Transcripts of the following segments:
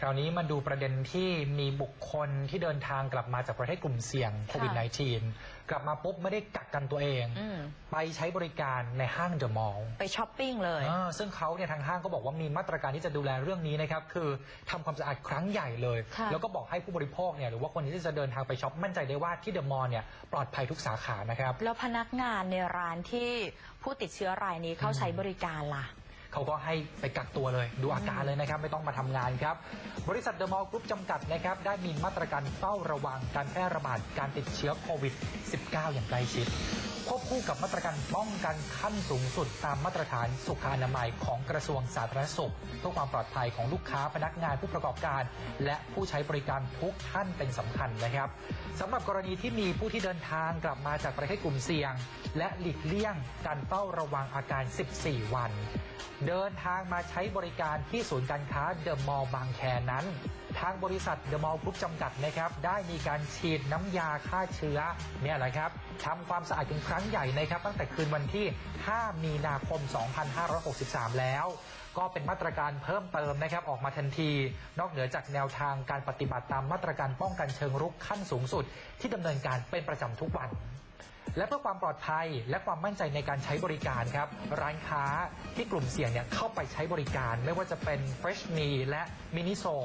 คราวนี้มาดูประเด็นที่มีบุคคลที่เดินทางกลับมาจากประเทศกลุ่มเสี่ยงโควิด -19 กลับมาปุ๊บไม่ได้กักกันตัวเอง อืมไปใช้บริการในห้างเดอะมอลล์ ไปช้อปปิ้งเลย อ่าซึ่งเขาเนี่ยทางห้างก็บอกว่ามีมาตรการที่จะดูแลเรื่องนี้นะครับ คือทำความสะอาดครั้งใหญ่เลย ค่ะ แล้วก็บอกให้ผู้บริโภคเนี่ยหรือว่าคนที่จะเดินทางไปช็อปมั่นใจได้ว่าที่เดอะมอลล์เนี่ยปลอดภัยทุกสาขานะครับ แล้วพนักงานในร้านที่ผู้ติดเชื้อรายนี้เข้าใช้บริการล่ะ เขาก็ให้ไปกักตัวเลย ดูอาการเลยนะครับ ไม่ต้องมาทำงานครับ บริษัทเดอะมอลล์กรุ๊ปจำกัดนะครับ ได้มีมาตรการเฝ้าระวังการแพร่ระบาดการติดเชื้อโควิด -19 อย่างใกล้ชิดควบ คู่กับมาตรการป้องกันขั้นสูงสุดตามมาตรฐานสุขอนามัยของกระทรวงสาธารณสุขเพื่อความปลอดภัยของลูกค้าพนักงานผู้ประกอบการ และผู้ใช้บริการทุกท่านเป็นสำคัญนะครับสำหรับกรณีที่มีผู้ที่เดินทางกลับมาจากประเทศกลุ่มเสี่ยง และหลีกเลี่ยงการเฝ้าระวังอาการ 14 วัน เดินทางมาใช้บริการที่ศูนย์การค้าเดอะมอลล์บางแคนั้นทางบริษัทเดอะมอลล์กรุ๊ปจำกัดนะครับ ได้มีการฉีดน้ำยาฆ่าเชื้อเนี่ยแหละครับทำความสะอาดกันครั้งใหญ่นะครับตั้งแต่คืนวันที่ 5 มีนาคม 2563 แล้ว ก็เป็นมาตรการเพิ่มเติมนะครับออกมาทันที นอกเหนือจากแนวทางการปฏิบัติตามมาตรการป้องกันเชิงรุกขั้นสูงสุด ที่ดำเนินการเป็นประจำทุกวัน และเพื่อความปลอดภัยและความมั่นใจในการใช้บริการครับ ร้านค้าที่กลุ่มเสี่ยงเนี่ยเข้าไปใช้บริการ ไม่ว่าจะเป็น Fresh Me และ Miniso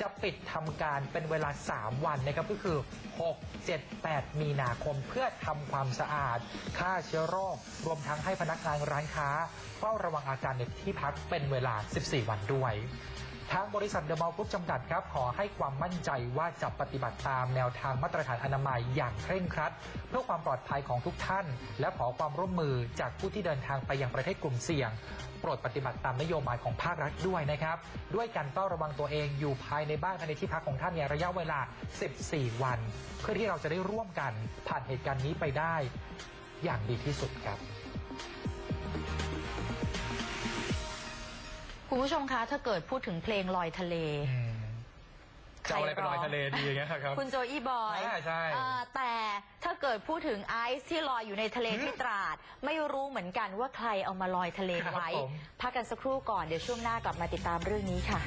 จะปิดทำการเป็นเวลา 3 วันนะครับก็คือ 6 7 8 มีนาคมเพื่อทำความสะอาดฆ่าเชื้อโรค รวมทั้งให้พนักงานร้านค้าเฝ้าระวังอาการในที่พักเป็นเวลา 14 วันด้วย ทางบริษัทเดอะมอลล์กรุ๊ปจำกัดครับขอให้ความมั่นใจว่าจะปฏิบัติตามแนวทางมาตรฐานอนามัยอย่างเคร่งครัด เพื่อความปลอดภัยของทุกท่าน และขอความร่วมมือจากผู้ที่เดินทางไปยังประเทศกลุ่มเสี่ยงโปรดปฏิบัติตามนโยบายของภาครัฐด้วยนะครับ ด้วยการเฝ้าระวังตัวเองอยู่ภายในบ้านภายในที่พักของท่านเนี่ยระยะเวลา 14 วัน เพื่อที่เราจะได้ร่วมกันผ่านเหตุการณ์นี้ไปได้ อย่างดีที่สุดครับ คุณผู้ชมคะถ้าเกิดพูดถึงเพลงลอยทะเลจะเอาอะไรไปลอยทะเลดีอย่างเงี้ยครับ คุณโจอี้บอยอ่าใช่อ่าแต่ถ้าเกิดพูดถึงไอซ์ที่ลอยอยู่ในทะเลที่ตราด ไม่รู้เหมือนกันว่าใครเอามาลอยทะเลครับไว้ผม พักกันสักครู่ก่อนเดี๋ยวช่วงหน้ากลับมาติดตามเรื่องนี้ค่ะ